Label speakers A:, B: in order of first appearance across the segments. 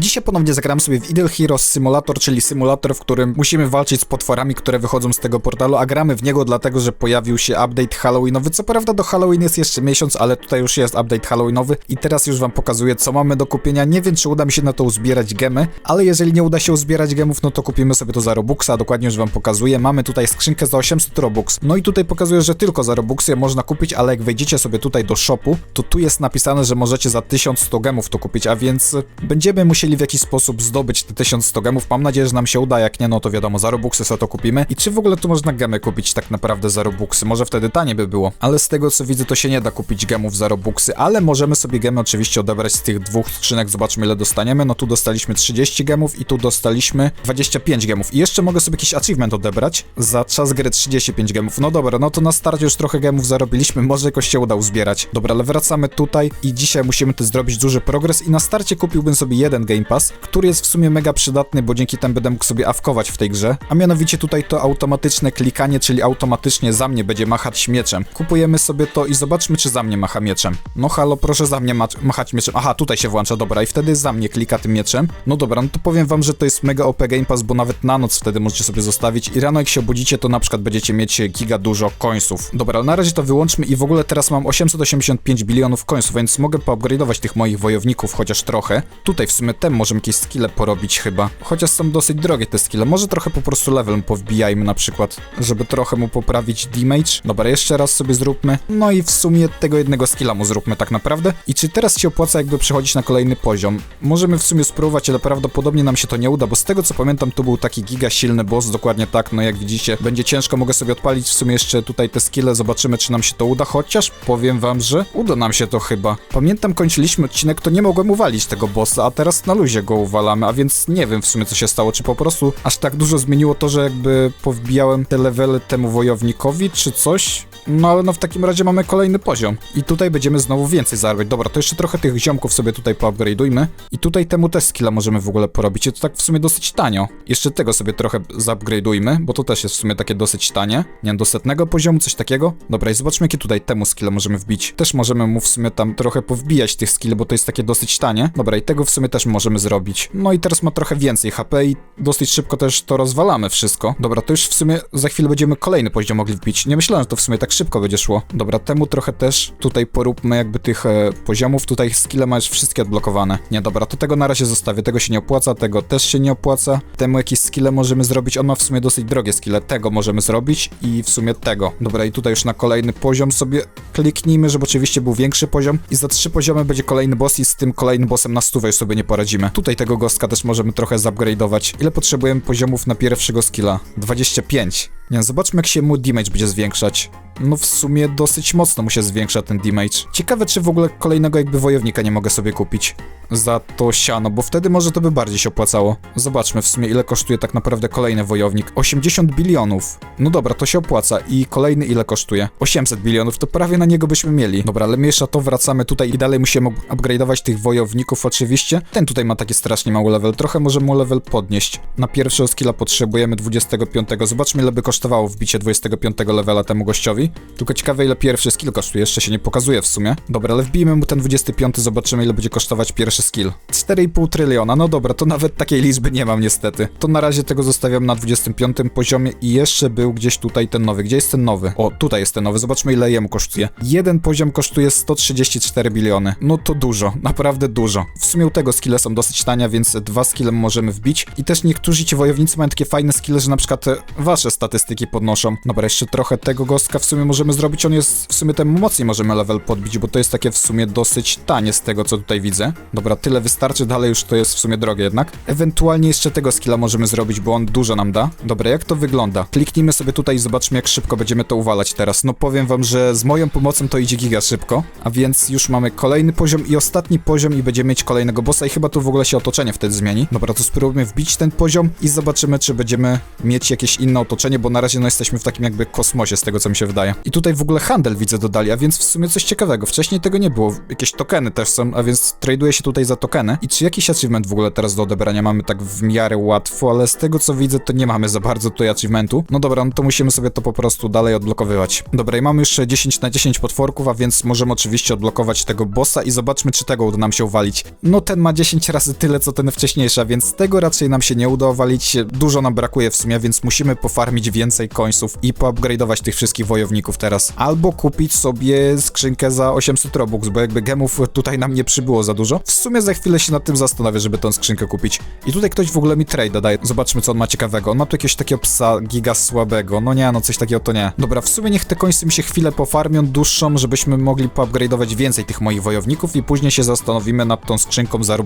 A: Dzisiaj ponownie zagramy sobie w Idle Heroes Simulator, czyli symulator, w którym musimy walczyć z potworami, które wychodzą z tego portalu, a gramy w niego dlatego, że pojawił się update Halloweenowy. Co prawda do Halloween jest jeszcze miesiąc, ale tutaj już jest update Halloweenowy i teraz już wam pokazuję, co mamy do kupienia. Nie wiem, czy uda mi się na to uzbierać gemy, ale jeżeli nie uda się uzbierać gemów, no to kupimy sobie to za Robuxa, dokładnie już wam pokazuję. Mamy tutaj skrzynkę za 800 Robux. No i tutaj pokazuję, że tylko za Robuxy można kupić, ale jak wejdziecie sobie tutaj do shopu, to tu jest napisane, że możecie za 1100 gemów to kupić, a więc będziemy musieli w jakiś sposób zdobyć te 1100 gemów. Mam nadzieję, że nam się uda, jak nie, no to wiadomo, za Robuxy sobie to kupimy. I czy w ogóle tu można gemy kupić tak naprawdę za Robuxy? Może wtedy taniej by było. Ale z tego co widzę, to się nie da kupić gemów za Robuxy, ale możemy sobie gemy oczywiście odebrać z tych dwóch skrzynek. Zobaczmy ile dostaniemy. No tu dostaliśmy 30 gemów i tu dostaliśmy 25 gemów. I jeszcze mogę sobie jakiś achievement odebrać za czas gry 35 gemów. No dobra, no to na starcie już trochę gemów zarobiliśmy, może jakoś się uda uzbierać. Dobra, ale wracamy tutaj i dzisiaj musimy też zrobić duży progres i na starcie kupiłbym sobie jeden Game Pass, który jest w sumie mega przydatny, bo dzięki temu będę mógł sobie awkować w tej grze. A mianowicie tutaj to automatyczne klikanie, czyli automatycznie za mnie będzie machać mieczem. Kupujemy sobie to i zobaczmy, czy za mnie macha mieczem. No halo, proszę za mnie ma machać mieczem. Aha, tutaj się włącza, dobra, i wtedy za mnie klika tym mieczem. No dobra, no to powiem wam, że to jest mega OP Game Pass, bo nawet na noc wtedy możecie sobie zostawić i rano jak się obudzicie, to na przykład będziecie mieć giga dużo końców. Dobra, na razie to wyłączmy i w ogóle teraz mam 885 bilionów końców, więc mogę poupgrade'ować tych moich wojowników chociaż trochę. Tutaj w sumie tem możemy jakieś skille porobić chyba. Chociaż są dosyć drogie te skille. Może trochę po prostu level powbijajmy na przykład, żeby trochę mu poprawić damage. Dobra, jeszcze raz sobie zróbmy. No i w sumie tego jednego skilla mu zróbmy tak naprawdę. I czy teraz się opłaca jakby przechodzić na kolejny poziom? Możemy w sumie spróbować, ale prawdopodobnie nam się to nie uda, bo z tego co pamiętam to był taki giga silny boss, dokładnie tak, no jak widzicie, będzie ciężko, mogę sobie odpalić w sumie jeszcze tutaj te skille, zobaczymy czy nam się to uda, chociaż powiem wam, że uda nam się to chyba. Pamiętam, kończyliśmy odcinek, to nie mogłem uwalić tego bossa, a teraz na luzie go uwalamy, a więc nie wiem w sumie co się stało, czy po prostu aż tak dużo zmieniło to, że jakby powbijałem te levely temu wojownikowi, czy coś? No ale no w takim razie mamy kolejny poziom i tutaj będziemy znowu więcej zarabiać. Dobra, to jeszcze trochę tych ziomków sobie tutaj poupgrade'ujmy i tutaj temu też skilla możemy w ogóle porobić i to tak w sumie dosyć tanio. Jeszcze tego sobie trochę zupgrade'ujmy, bo to też jest w sumie takie dosyć tanie. Nie wiem, do setnego poziomu, coś takiego. Dobra, i zobaczmy jakie tutaj temu skilla możemy wbić. Też możemy mu w sumie tam trochę powbijać tych skill, bo to jest takie dosyć tanie. Dobra, i tego w sumie też możemy zrobić. No i teraz ma trochę więcej HP i dosyć szybko też to rozwalamy wszystko. Dobra, to już w sumie za chwilę będziemy kolejny poziom mogli wbić. Nie myślałem, że to w sumie tak szybko będzie szło. Dobra, temu trochę też tutaj poróbmy jakby tych e, poziomów. Tutaj skille masz wszystkie odblokowane. Nie, dobra, to tego na razie zostawię. Tego się nie opłaca, tego też się nie opłaca. Temu jakieś skille możemy zrobić. On ma w sumie dosyć drogie skille. Tego możemy zrobić i w sumie tego. Dobra, i tutaj już na kolejny poziom sobie kliknijmy, żeby oczywiście był większy poziom. I za trzy poziomy będzie kolejny boss i z tym kolejnym bossem na stówę już sobie nie poradzimy. Tutaj tego gostka też możemy trochę zupgrade'ować. Ile potrzebujemy poziomów na pierwszego skilla? 25. Nie zobaczmy jak się mu damage będzie zwiększać. No w sumie dosyć mocno mu się zwiększa ten damage. Ciekawe czy w ogóle kolejnego jakby wojownika nie mogę sobie kupić za to siano, bo wtedy może to by bardziej się opłacało. Zobaczmy w sumie ile kosztuje tak naprawdę kolejny wojownik. 80 bilionów. No dobra, to się opłaca. I kolejny ile kosztuje? 800 bilionów, to prawie na niego byśmy mieli. Dobra, ale mniejsza to, wracamy tutaj i dalej musimy upgrade'ować tych wojowników oczywiście. Ten tutaj ma taki strasznie mały level, trochę może mu level podnieść. Na pierwszego skilla potrzebujemy 25. Zobaczmy ile by kosztowało wbicie 25 levela temu gościowi. Tylko ciekawe ile pierwszy skill kosztuje, jeszcze się nie pokazuje w sumie. Dobra, ale wbijmy mu ten 25, zobaczymy ile będzie kosztować pierwszy skill. 4,5 tryliona, no dobra, to nawet takiej liczby nie mam niestety. To na razie tego zostawiam na 25 poziomie i jeszcze był gdzieś tutaj ten nowy. Gdzie jest ten nowy? O, tutaj jest ten nowy, zobaczmy ile jemu kosztuje. Jeden poziom kosztuje 134 biliony. No to dużo, naprawdę dużo. W sumie u tego skille są dosyć tania, więc dwa skille możemy wbić. I też niektórzy ci wojownicy mają takie fajne skille, że na przykład e, wasze statystyki podnoszą. Dobra, jeszcze trochę tego gostka w sumie możemy zrobić. On jest w sumie temu mocniej możemy level podbić, bo to jest takie w sumie dosyć tanie z tego, co tutaj widzę. Dobra, tyle wystarczy, dalej już to jest w sumie drogie jednak. Ewentualnie jeszcze tego skilla możemy zrobić, bo on dużo nam da. Dobra, jak to wygląda? Kliknijmy sobie tutaj i zobaczmy, jak szybko będziemy to uwalać teraz. No powiem wam, że z moją pomocą to idzie giga szybko, a więc już mamy kolejny poziom i ostatni poziom i będziemy mieć kolejnego bossa i chyba tu w ogóle się otoczenie wtedy zmieni. Dobra, to spróbujmy wbić ten poziom i zobaczymy, czy będziemy mieć jakieś inne otoczenie, bo na razie no jesteśmy w takim jakby kosmosie z tego co mi się wydaje. I tutaj w ogóle handel widzę dodali, a więc w sumie coś ciekawego. Wcześniej tego nie było. Jakieś tokeny też są, a więc traduje się tutaj za tokeny. I czy jakiś achievement w ogóle teraz do odebrania mamy tak w miarę łatwo, ale z tego co widzę to nie mamy za bardzo tutaj achievementu. No dobra, no to musimy sobie to po prostu dalej odblokowywać. Dobra, i mamy jeszcze 10 na 10 potworków, a więc możemy oczywiście odblokować tego bossa i zobaczmy czy tego uda nam się uwalić. No ten ma 10 razy tyle co ten wcześniejszy, a więc tego raczej nam się nie uda uwalić. Dużo nam brakuje w sumie, więc musimy pofarmić więcej końców i poupgrade'ować tych wszystkich wojowników teraz. Albo kupić sobie skrzynkę za 800 robux, bo jakby gemów tutaj nam nie przybyło za dużo. W sumie za chwilę się nad tym zastanowię, żeby tą skrzynkę kupić. I tutaj ktoś w ogóle mi trade daje. Zobaczmy co on ma ciekawego. On ma tu jakiegoś takiego psa giga słabego. No nie, no coś takiego to nie. Dobra, w sumie niech te końce mi się chwilę pofarmią dłuższą, żebyśmy mogli poupgrade'ować więcej tych moich wojowników i później się zastanowimy nad tą skrzynką za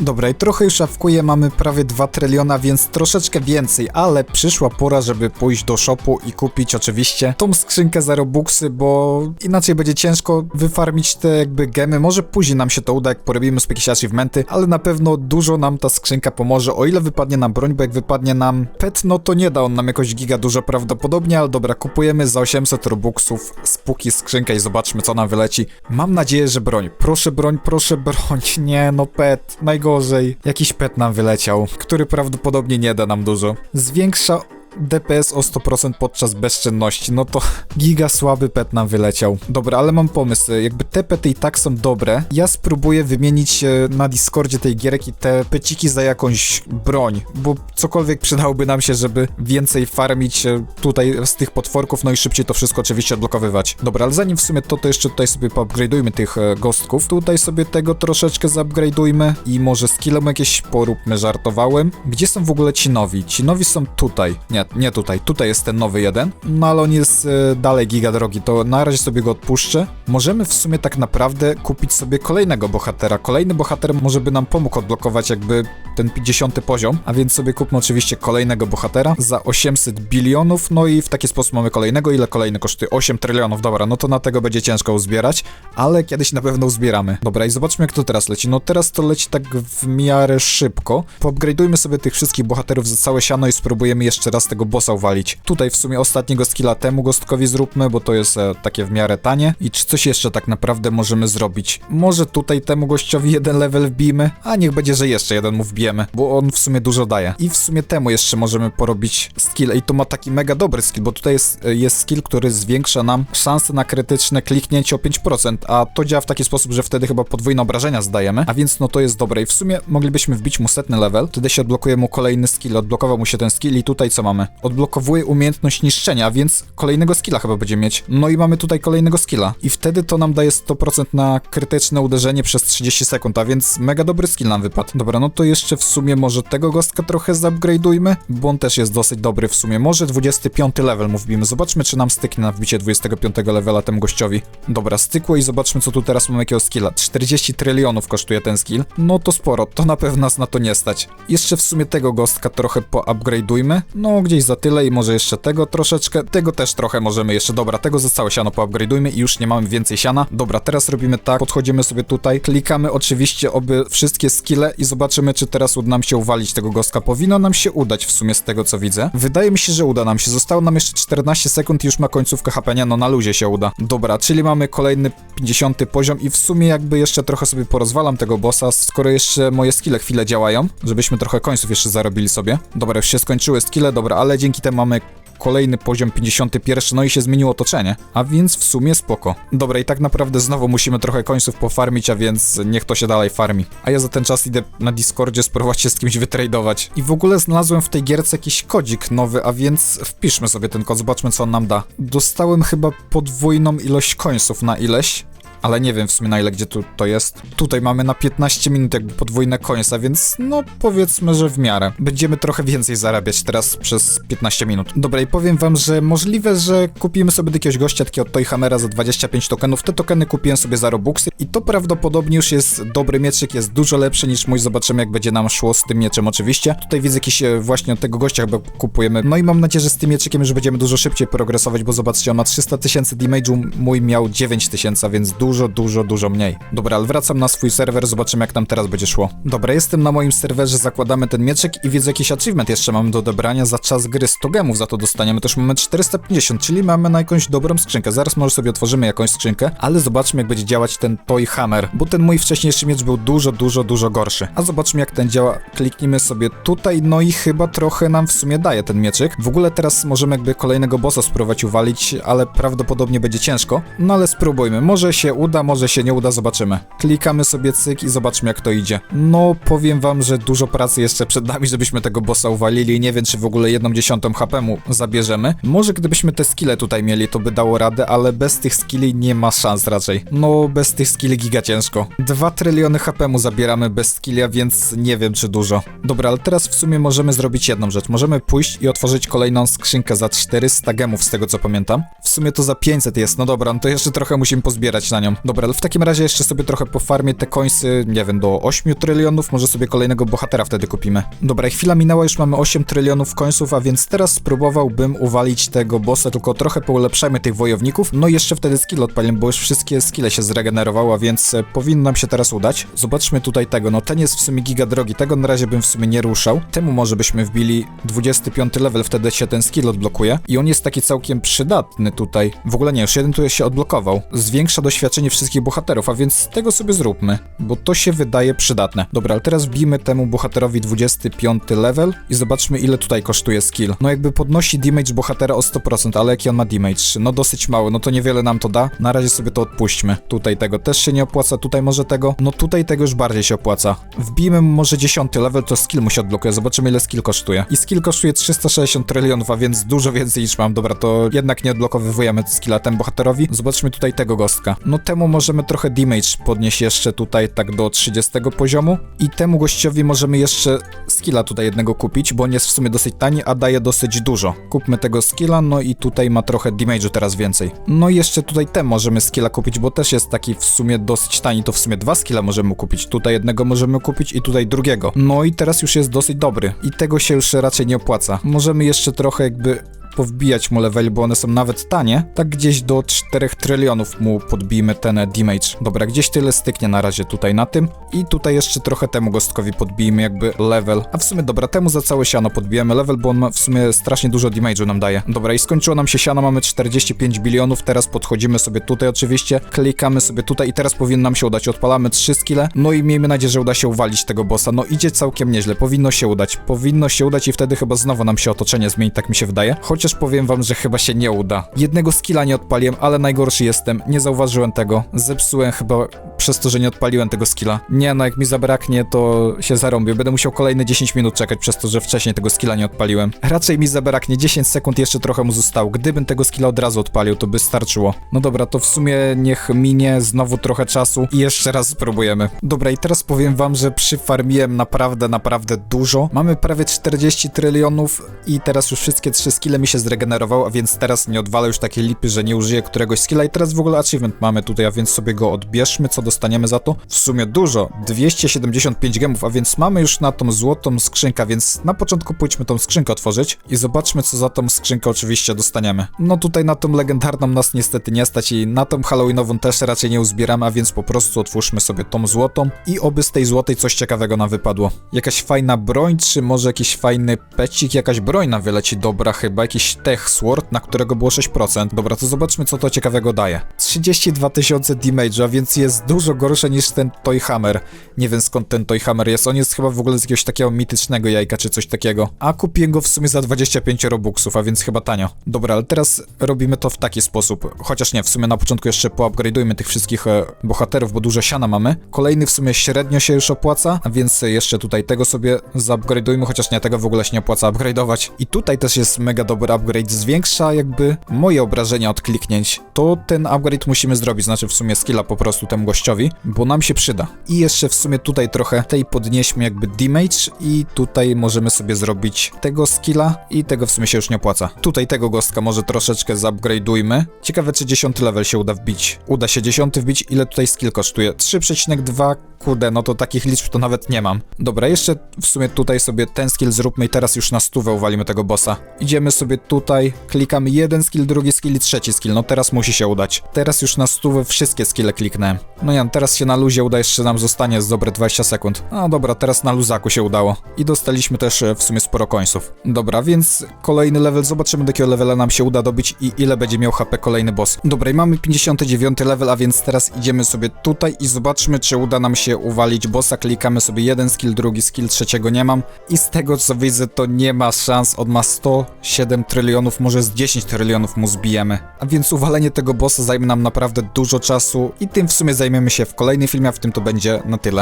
A: Dobra, i trochę już szafkuję, mamy prawie 2 tryliona, więc troszeczkę więcej, ale przyszła pora, żeby pójść do shopu i kupić oczywiście tą skrzynkę za robuxy, bo inaczej będzie ciężko wyfarmić te jakby gemy. Może później nam się to uda, jak porobimy sobie jakieś achievementy, ale na pewno dużo nam ta skrzynka pomoże, o ile wypadnie nam broń, bo jak wypadnie nam pet, no to nie da on nam jakoś giga dużo prawdopodobnie, ale dobra, kupujemy za 800 robuxów spóki skrzynkę i zobaczmy co nam wyleci. Mam nadzieję, że broń. Proszę broń, proszę broń. Nie, no pet, najgorzej. Jakiś pet nam wyleciał, który prawdopodobnie nie da nam dużo. Zwiększa DPS o 100% podczas bezczynności, no to giga słaby pet nam wyleciał. Dobra, ale mam pomysł, jakby te pety i tak są dobre, ja spróbuję wymienić e, na Discordzie tej gierki te peciki za jakąś broń, bo cokolwiek przydałoby nam się, żeby więcej farmić e, tutaj z tych potworków, no i szybciej to wszystko oczywiście odblokowywać. Dobra, ale zanim w sumie to, to jeszcze tutaj sobie poupgrade'ujmy tych e, gostków, tutaj sobie tego troszeczkę zupgrade'ujmy i może skillem jakieś poróbmy, żartowałem. Gdzie są w ogóle ci nowi? Ci nowi są tutaj. Nie, nie tutaj. Tutaj jest ten nowy jeden, no ale on jest e, dalej giga drogi, to na razie sobie go odpuszczę. Możemy w sumie tak naprawdę kupić sobie kolejnego bohatera. Kolejny bohater może by nam pomógł odblokować jakby ten 50 poziom, a więc sobie kupmy oczywiście kolejnego bohatera za 800 bilionów, no i w taki sposób mamy kolejnego. Ile kolejny kosztuje? 8 trylionów, dobra, no to na tego będzie ciężko uzbierać, ale kiedyś na pewno uzbieramy. Dobra, i zobaczmy jak to teraz leci. No teraz to leci tak w miarę szybko. Poupgrade'ujmy sobie tych wszystkich bohaterów za całe siano i spróbujemy jeszcze raz tego bossa uwalić. Tutaj w sumie ostatniego skilla temu gostkowi zróbmy, bo to jest e, takie w miarę tanie. I czy coś jeszcze tak naprawdę możemy zrobić? Może tutaj temu gościowi jeden level wbijmy, a niech będzie, że jeszcze jeden mu wbijemy, bo on w sumie dużo daje. I w sumie temu jeszcze możemy porobić skill i to ma taki mega dobry skill, bo tutaj jest, e, jest skill, który zwiększa nam szanse na krytyczne kliknięcie o 5%, a to działa w taki sposób, że wtedy chyba podwójne obrażenia zdajemy, a więc no to jest dobre i w sumie moglibyśmy wbić mu setny level, wtedy się odblokuje mu kolejny skill, odblokował mu się ten skill i tutaj co mamy? Odblokowuje umiejętność niszczenia, więc kolejnego skilla chyba będzie mieć. No i mamy tutaj kolejnego skilla i wtedy to nam daje 100% na krytyczne uderzenie przez 30 sekund, a więc mega dobry skill nam wypadł. Dobra, no to jeszcze w sumie może tego gostka trochę zupgrade'ujmy, bo on też jest dosyć dobry w sumie. Może 25 level mu wbijmy. Zobaczmy, czy nam styknie na wbicie 25 levela temu gościowi. Dobra, stykło i zobaczmy, co tu teraz mamy jakiego skilla. 40 trylionów kosztuje ten skill. No to sporo, to na pewno nas na to nie stać. Jeszcze w sumie tego gostka trochę poupgrade'ujmy. No, gdzieś za tyle i może jeszcze tego troszeczkę. Tego też trochę możemy jeszcze. Dobra, tego za całe siano poupgrade'ujmy i już nie mamy więcej siana. Dobra, teraz robimy tak, podchodzimy sobie tutaj, klikamy oczywiście oby wszystkie skille i zobaczymy, czy teraz uda nam się uwalić tego gostka. Powinno nam się udać w sumie z tego, co widzę. Wydaje mi się, że uda nam się. Zostało nam jeszcze 14 sekund i już ma końcówkę HP, nie? no na luzie się uda. Dobra, czyli mamy kolejny 50 poziom i w sumie jakby jeszcze trochę sobie porozwalam tego bossa, skoro jeszcze moje skille chwilę działają, żebyśmy trochę końców jeszcze zarobili sobie. Dobra, już się skończyły skille, dobra, ale dzięki temu mamy kolejny poziom 51, no i się zmieniło otoczenie, a więc w sumie spoko. Dobra, i tak naprawdę znowu musimy trochę końców pofarmić, a więc niech to się dalej farmi. A ja za ten czas idę na Discordzie spróbować się z kimś wytradować. I w ogóle znalazłem w tej gierce jakiś kodzik nowy, a więc wpiszmy sobie ten kod, zobaczmy co on nam da. Dostałem chyba podwójną ilość końców na ileś, ale nie wiem w sumie na ile gdzie tu to jest. Tutaj mamy na 15 minut jakby podwójne końca, więc no powiedzmy, że w miarę. Będziemy trochę więcej zarabiać teraz przez 15 minut. Dobra i powiem wam, że możliwe, że kupimy sobie do jakiegoś gościa takiego Toy Hammera za 25 tokenów. Te tokeny kupiłem sobie za Robuxy i to prawdopodobnie już jest dobry mieczyk, jest dużo lepszy niż mój. Zobaczymy jak będzie nam szło z tym mieczem oczywiście. Tutaj widzę jakiś e, właśnie od tego gościa chyba kupujemy. No i mam nadzieję, że z tym mieczykiem już będziemy dużo szybciej progresować, bo zobaczcie, on ma 300 tysięcy damage'u, mój miał 9 tysięcy, więc dużo dużo, dużo, dużo mniej. Dobra, ale wracam na swój serwer, zobaczymy jak nam teraz będzie szło. Dobra, jestem na moim serwerze, zakładamy ten mieczek i widzę jakiś achievement jeszcze mamy do odebrania za czas gry 100 gemów za to dostaniemy, też mamy 450, czyli mamy na jakąś dobrą skrzynkę. Zaraz może sobie otworzymy jakąś skrzynkę, ale zobaczmy jak będzie działać ten Toy Hammer, bo ten mój wcześniejszy miecz był dużo, dużo, dużo gorszy. A zobaczmy jak ten działa. Kliknijmy sobie tutaj, no i chyba trochę nam w sumie daje ten mieczyk. W ogóle teraz możemy jakby kolejnego bossa spróbować uwalić, ale prawdopodobnie będzie ciężko. No ale spróbujmy. Może się uda, może się nie uda, zobaczymy. Klikamy sobie cyk i zobaczmy jak to idzie. No, powiem wam, że dużo pracy jeszcze przed nami, żebyśmy tego bossa uwalili nie wiem, czy w ogóle jedną dziesiątą HP mu zabierzemy. Może gdybyśmy te skille tutaj mieli, to by dało radę, ale bez tych skilli nie ma szans raczej. No, bez tych skilli giga ciężko. 2 tryliony HP mu zabieramy bez skilla, więc nie wiem, czy dużo. Dobra, ale teraz w sumie możemy zrobić jedną rzecz. Możemy pójść i otworzyć kolejną skrzynkę za 400 gemów, z tego co pamiętam. W sumie to za 500 jest, no dobra, no to jeszcze trochę musimy pozbierać na nią. Dobra, ale w takim razie jeszcze sobie trochę pofarmię te końsy, nie wiem, do 8 trylionów, może sobie kolejnego bohatera wtedy kupimy. Dobra, chwila minęła, już mamy 8 trylionów końców, a więc teraz spróbowałbym uwalić tego bossa, tylko trochę poulepszajmy tych wojowników, no i jeszcze wtedy skill odpalimy, bo już wszystkie skille się zregenerowały, a więc e, powinno nam się teraz udać. Zobaczmy tutaj tego, no ten jest w sumie giga drogi, tego na razie bym w sumie nie ruszał. Temu może byśmy wbili 25 level, wtedy się ten skill odblokuje i on jest taki całkiem przydatny tutaj. W ogóle nie, już jeden tu się odblokował. Zwiększa doświadczenie wszystkich bohaterów, a więc tego sobie zróbmy, bo to się wydaje przydatne. Dobra, ale teraz wbijmy temu bohaterowi 25 level i zobaczmy ile tutaj kosztuje skill. No jakby podnosi damage bohatera o 100%, ale jaki on ma damage? No dosyć mały, no to niewiele nam to da. Na razie sobie to odpuśćmy. Tutaj tego też się nie opłaca, tutaj może tego. No tutaj tego już bardziej się opłaca. Wbijmy może 10 level, to skill mu się odblokuje. Zobaczymy ile skill kosztuje. I skill kosztuje 360 trylionów, a więc dużo więcej niż mam. Dobra, to jednak nie odblokowywujemy skilla temu bohaterowi. Zobaczmy tutaj tego gostka. No temu możemy trochę damage podnieść jeszcze tutaj tak do 30 poziomu. I temu gościowi możemy jeszcze skilla tutaj jednego kupić, bo on jest w sumie dosyć tani, a daje dosyć dużo. Kupmy tego skilla, no i tutaj ma trochę damage'u teraz więcej. No i jeszcze tutaj ten możemy skilla kupić, bo też jest taki w sumie dosyć tani, to w sumie dwa skilla możemy kupić. Tutaj jednego możemy kupić i tutaj drugiego. No i teraz już jest dosyć dobry. I tego się już raczej nie opłaca. Możemy jeszcze trochę jakby powbijać mu level, bo one są nawet tanie. Tak gdzieś do 4 trylionów mu podbijmy ten damage. Dobra, gdzieś tyle styknie na razie tutaj na tym. I tutaj jeszcze trochę temu gostkowi podbijmy jakby level. A w sumie dobra, temu za całe siano podbijemy level, bo on w sumie strasznie dużo damage'u nam daje. Dobra, i skończyło nam się siano, mamy 45 bilionów, teraz podchodzimy sobie tutaj oczywiście, klikamy sobie tutaj i teraz powinno nam się udać. Odpalamy 3 skille, no i miejmy nadzieję, że uda się uwalić tego bossa. No idzie całkiem nieźle, powinno się udać. Powinno się udać i wtedy chyba znowu nam się otoczenie zmieni, tak mi się wydaje. Chociaż powiem wam, że chyba się nie uda. Jednego skilla nie odpaliłem, ale najgorszy jestem. Nie zauważyłem tego. Zepsułem chyba przez to, że nie odpaliłem tego skilla. Nie, no jak mi zabraknie, to się zarąbię. Będę musiał kolejne 10 minut czekać przez to, że wcześniej tego skilla nie odpaliłem. Raczej mi zabraknie 10 sekund, jeszcze trochę mu zostało. Gdybym tego skilla od razu odpalił, to by starczyło. No dobra, to w sumie niech minie znowu trochę czasu i jeszcze raz spróbujemy. Dobra, i teraz powiem wam, że przyfarmiłem naprawdę, naprawdę dużo. Mamy prawie 40 trylionów i teraz już wszystkie trzy skille mi się zregenerowały, a więc teraz nie odwalę już takiej lipy, że nie użyję któregoś skilla i teraz w ogóle achievement mamy tutaj, a więc sobie go odbierzmy, co dostaniemy za to? W sumie dużo, 275 gemów, a więc mamy już na tą złotą skrzynkę, więc na początku pójdźmy tą skrzynkę otworzyć i zobaczmy, co za tą skrzynkę oczywiście dostaniemy. No tutaj na tą legendarną nas niestety nie stać i na tą halloweenową też raczej nie uzbieramy, a więc po prostu otwórzmy sobie tą złotą i oby z tej złotej coś ciekawego nam wypadło. Jakaś fajna broń, czy może jakiś fajny pecik, jakaś broń nam wyleci dobra chyba, jakiś tech sword, na którego było 6%. Dobra, to zobaczmy, co to ciekawego daje. 32 tysiące damage'a, więc jest dużo gorsze niż ten Toy Hammer. Nie wiem skąd ten Toy Hammer jest, on jest chyba w ogóle z jakiegoś takiego mitycznego jajka, czy coś takiego. A kupiłem go w sumie za 25 robuxów, a więc chyba tanio. Dobra, ale teraz robimy to w taki sposób. Chociaż nie, w sumie na początku jeszcze poupgrade'ujmy tych wszystkich e, bohaterów, bo dużo siana mamy. Kolejny w sumie średnio się już opłaca, więc jeszcze tutaj tego sobie zaupgrade'ujmy, chociaż nie, tego w ogóle się nie opłaca upgrade'ować. I tutaj też jest mega dobry upgrade, zwiększa jakby moje obrażenia od kliknięć. To ten upgrade musimy zrobić, znaczy w sumie skilla po prostu temu gościowi, bo nam się przyda. I jeszcze w sumie tutaj trochę tej podnieśmy jakby damage i tutaj możemy sobie zrobić tego skilla i tego w sumie się już nie opłaca. Tutaj tego gostka może troszeczkę zupgrade'ujmy. Ciekawe czy 10 level się uda wbić. Uda się 10 wbić, ile tutaj skill kosztuje? 3,2 Kurde, no to takich liczb to nawet nie mam. Dobra, jeszcze w sumie tutaj sobie ten skill zróbmy i teraz już na stówę uwalimy tego bossa. Idziemy sobie sobie tutaj, klikamy jeden skill, drugi skill i trzeci skill. No teraz musi się udać. Teraz już na stówę wszystkie skille kliknę. No ja, teraz się na luzie uda, jeszcze nam zostanie z dobre 20 sekund. A dobra, teraz na luzaku się udało. I dostaliśmy też e, w sumie sporo końców. Dobra, więc kolejny level, zobaczymy do jakiego levela nam się uda dobić i ile będzie miał HP kolejny boss. Dobra, i mamy 59 level, a więc teraz idziemy sobie tutaj i zobaczmy, czy uda nam się uwalić bossa. Klikamy sobie jeden skill, drugi skill, trzeciego nie mam. I z tego co widzę, to nie ma szans. On ma 107 trylionów, może z 10 trylionów mu zbijemy. A więc uwalenie tego bossa zajmie nam naprawdę dużo czasu i tym w sumie zajmiemy się w kolejnym filmie, a w tym to będzie na tyle.